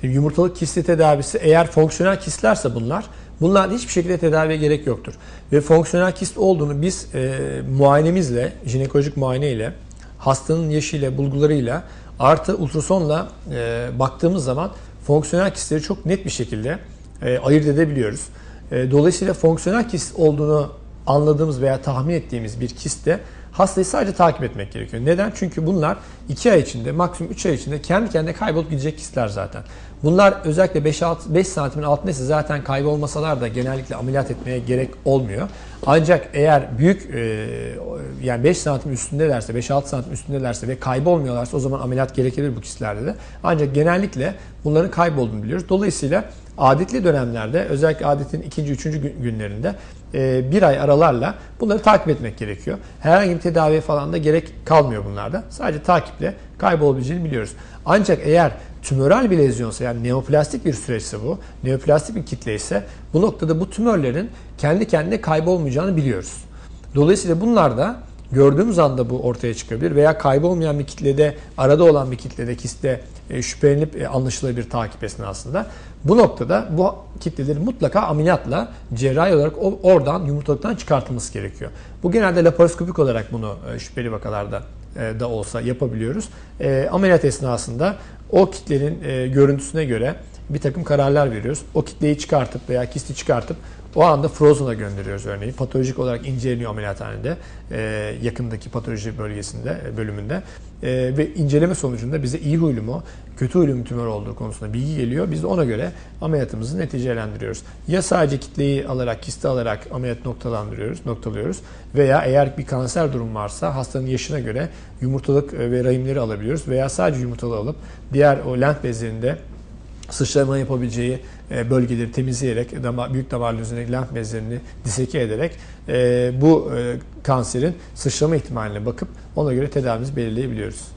Şimdi yumurtalık kisti tedavisi eğer fonksiyonel kistlerse bunlar, bunlar hiçbir şekilde tedaviye gerek yoktur. Ve fonksiyonel kist olduğunu biz e, muayenemizle, jinekolojik muayene ile, hastanın yaşıyla, bulgularıyla artı ultrasonla e, baktığımız zaman fonksiyonel kistleri çok net bir şekilde e, ayırt edebiliyoruz. E, dolayısıyla fonksiyonel kist olduğunu anladığımız veya tahmin ettiğimiz bir kistte hastayı sadece takip etmek gerekiyor. Neden? Çünkü bunlar 2 ay içinde, maksimum 3 ay içinde kendi kendine kaybolup gidecek kistler zaten. Bunlar özellikle 5-6 5 santimin altındaysa zaten kaybolmasalar da genellikle ameliyat etmeye gerek olmuyor. Ancak eğer büyük e, yani 5 santim üstündelerse, 5-6 santim üstündelerse ve kaybolmuyorlarsa o zaman ameliyat gerekebilir bu kistlerde de. Ancak genellikle bunların kaybolduğunu biliyoruz. Dolayısıyla adetli dönemlerde özellikle adetin ikinci, üçüncü gün- günlerinde e, bir ay aralarla bunları takip etmek gerekiyor. Herhangi bir tedaviye falan da gerek kalmıyor bunlarda. Sadece takiple kaybolabileceğini biliyoruz. Ancak eğer tümöral bir lezyonsa yani neoplastik bir süreçse bu, neoplastik bir kitle ise bu noktada bu tümörlerin kendi kendine kaybolmayacağını biliyoruz. Dolayısıyla bunlar da gördüğümüz anda bu ortaya çıkabilir veya kaybolmayan bir kitlede, arada olan bir kitlede, kistte e, şüphelenip e, anlaşılabilir takip esnasında. Bu noktada bu kitlelerin mutlaka ameliyatla cerrahi olarak oradan yumurtalıktan çıkartılması gerekiyor. Bu genelde laparoskopik olarak bunu e, şüpheli vakalarda e, da olsa yapabiliyoruz. Ameliyat esnasında o kitlenin görüntüsüne göre bir takım kararlar veriyoruz. O kitleyi çıkartıp veya kisti çıkartıp o anda Frozen'a gönderiyoruz örneğin. Patolojik olarak inceleniyor ameliyathanede, e, yakındaki patoloji bölgesinde, e, bölümünde. E, ve inceleme sonucunda bize iyi huylu mu, kötü huylu mu tümör olduğu konusunda bilgi geliyor. Biz de ona göre ameliyatımızı neticelendiriyoruz. Ya sadece kitleyi alarak, kisti alarak ameliyat noktalandırıyoruz, noktalıyoruz veya eğer bir kanser durum varsa hastanın yaşına göre yumurtalık e, ve rahimleri alabiliyoruz veya sadece yumurtalığı alıp diğer o lenf bezlerinde sıçrama yapabileceği e, bölgeleri temizleyerek, damar, büyük damarlı üzerindeki lenf bezlerini diseke ederek e, bu e, kanserin sıçrama ihtimaline bakıp ona göre tedavimizi belirleyebiliyoruz.